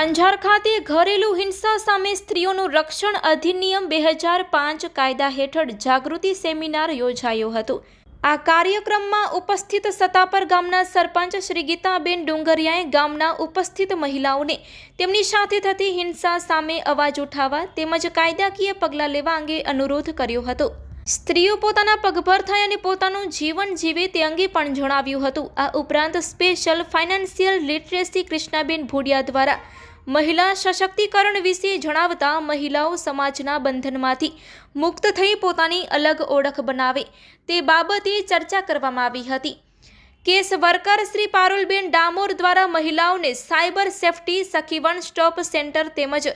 અંજાર ખાતે ઘરેલું હિંસા સામે સ્ત્રીઓનું રક્ષણ અધિનિયમ બે હજાર પાંચ કાયદા હેઠળ જાગૃતિ સેમિનાર યોજાયો હતો. આ કાર્યક્રમમાં ઉપસ્થિત સતાપર ગામના સરપંચ શ્રી ગીતાબેન ડુંગરિયાએ ગામના ઉપસ્થિત મહિલાઓને તેમની સાથે થતી હિંસા સામે અવાજ ઉઠાવવા તેમજ કાયદાકીય પગલાં લેવા અંગે અનુરોધ કર્યો હતો. સ્ત્રીઓ પોતાના પગભર થાય અને પોતાનું જીવન જીવે તે અંગે પણ જણાવ્યું હતું. આ ઉપરાંત special financial literacy Krishnaben Bhudiya દ્વારા મહિલા સશક્તિકરણ વિશે જણાવતા મહિલાઓ સમાજના બંધનમાંથી મુક્ત થઈ પોતાની અલગ ઓળખ બનાવે તે બાબતે ચર્ચા કરવામાં આવી હતી. કેસ વર્કર શ્રી પારુલબેન ડામોર દ્વારા મહિલાઓને cyber safety Sakhi one stop centre તેમજ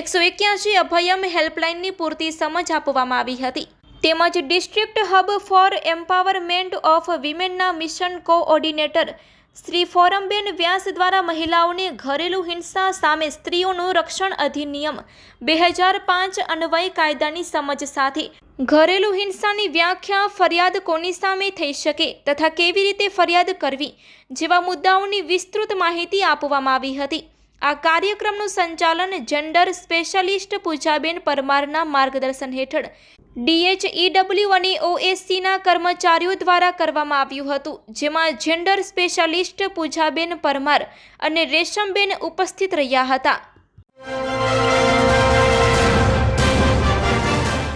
એકસો એક્યાસી અભયમ હેલ્પલાઇનની પૂરતી સમજ આપવામાં આવી હતી. તેમજ district hub for empowerment of વિમેનના mission coordinator Shri ફોરમબેન Vyas દ્વારા મહિલાઓને ઘરેલું હિંસા સામે સ્ત્રીઓનું રક્ષણ અધિનિયમ બે હજાર પાંચ અન્વય કાયદાની સમજ સાથે. ઘરેલું હિંસાની વ્યાખ્યા ફરિયાદ કોની સામે થઈ શકે તથા કેવી રીતે ફરિયાદ કરવી જેવા મુદ્દાઓની વિસ્તૃત માહિતી આપવામાં આવી હતી. આ કાર્યક્રમનું સંચાલન જેન્ડર સ્પેશિયાલિસ્ટ પૂજાબેન પરમારના માર્ગદર્શન હેઠળ ડીએચઈડબલ્યુ અને ઓએસસીના કર્મચારીઓ દ્વારા કરવામાં આવ્યું હતું, જેમાં જેન્ડર સ્પેશિયાલિસ્ટ પૂજાબેન પરમાર અને રેશમબેન ઉપસ્થિત રહ્યા હતા.